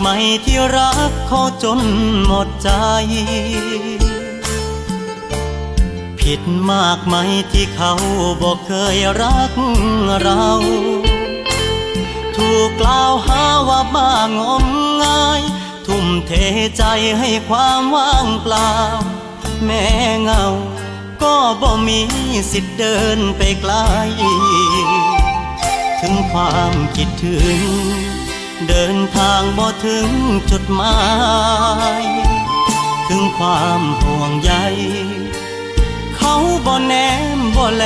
ไม่ที่รักเขาจนหมดใจ ผิดมากไหมที่เขาบอกเคยรักเรา ถูกกล่าวหาว่าบ้างมงาย ทุ่มเทใจให้ความว่างเปล่า แม้เงา ก็บ่มีสิทธิ์เดินไปไกล ถึงความคิดถึง เดินทางบ่ถึงจุดหมาย ถึงความห่วงใย เขาบ่แนมบ่แล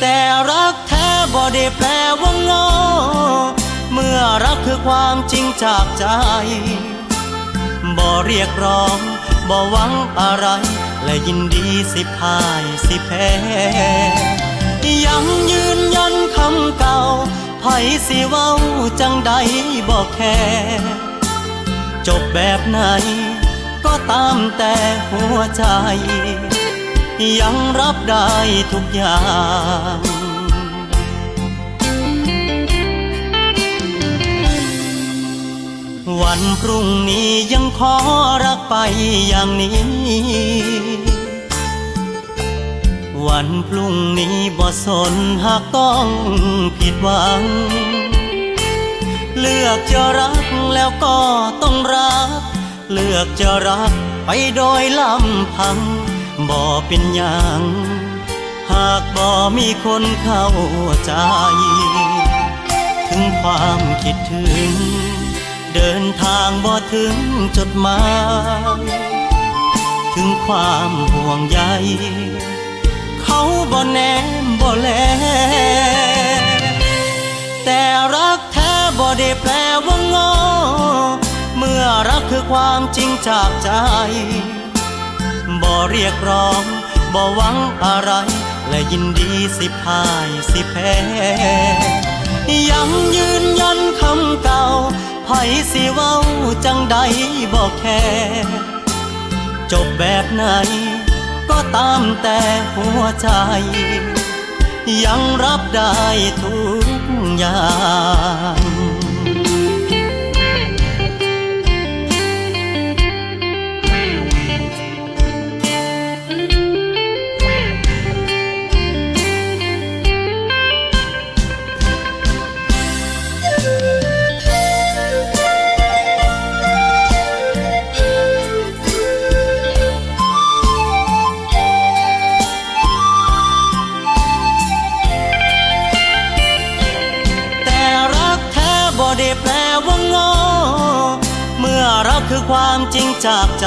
แต่รักแท้บ่ได้แปลว่างอ เมื่อรักคือความจริงจากใจ บ่เรียกร้องบ่หวังอะไร และยินดีสิพ่ายสิแพ้ยังยืนยันคำเก่า ไผสิเว้าจังใดบ่แค่จบแบบไหน ก็ตามแต่หัวใจ ยังรับได้ทุกอย่างวันพรุ่งนี้ยังขอรักไปอย่างนี้ วันพรุ่งนี้บ่สนหากต้องผิดหวัง เลือกจะรักแล้วก็ต้องรัก เลือกจะรักไปโดยลำพังบ่เป็นอย่าง หากบ่มีคนเข้าใจ ถึงความคิดถึง เดินทางบ่ถึงจดหมายถึงความห่วงใย แล แต่รักแท้บ่ได้แปลว่างอ เมื่อรักคือความจริงจากใจ บ่เรียกร้องบ่หวังอะไร และยินดีสิพ่ายสิแพ้ยังยืนยันคำเก่าไผสิเว้าจังใดบ่แค่ จบแบบไหน ก็ตามแต่หัวใจ ยังรับได้ทุกอย่าง คือความจริงจากใจ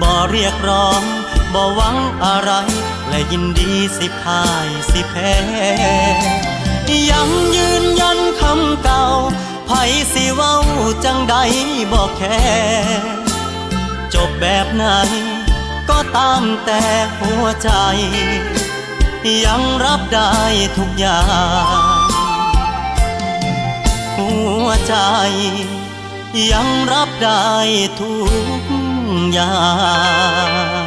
บ่เรียกร้อง บ่หวังอะไร และยินดีสิพ่ายสิแพ้ยังยืนยันคำเก่าไผสิเว้าจังใดบ่แค่จบแบบไหน ก็ตามแต่หัวใจ ยังรับได้ทุกอย่าง หัวใจ ยังรับได้ทุกอย่าง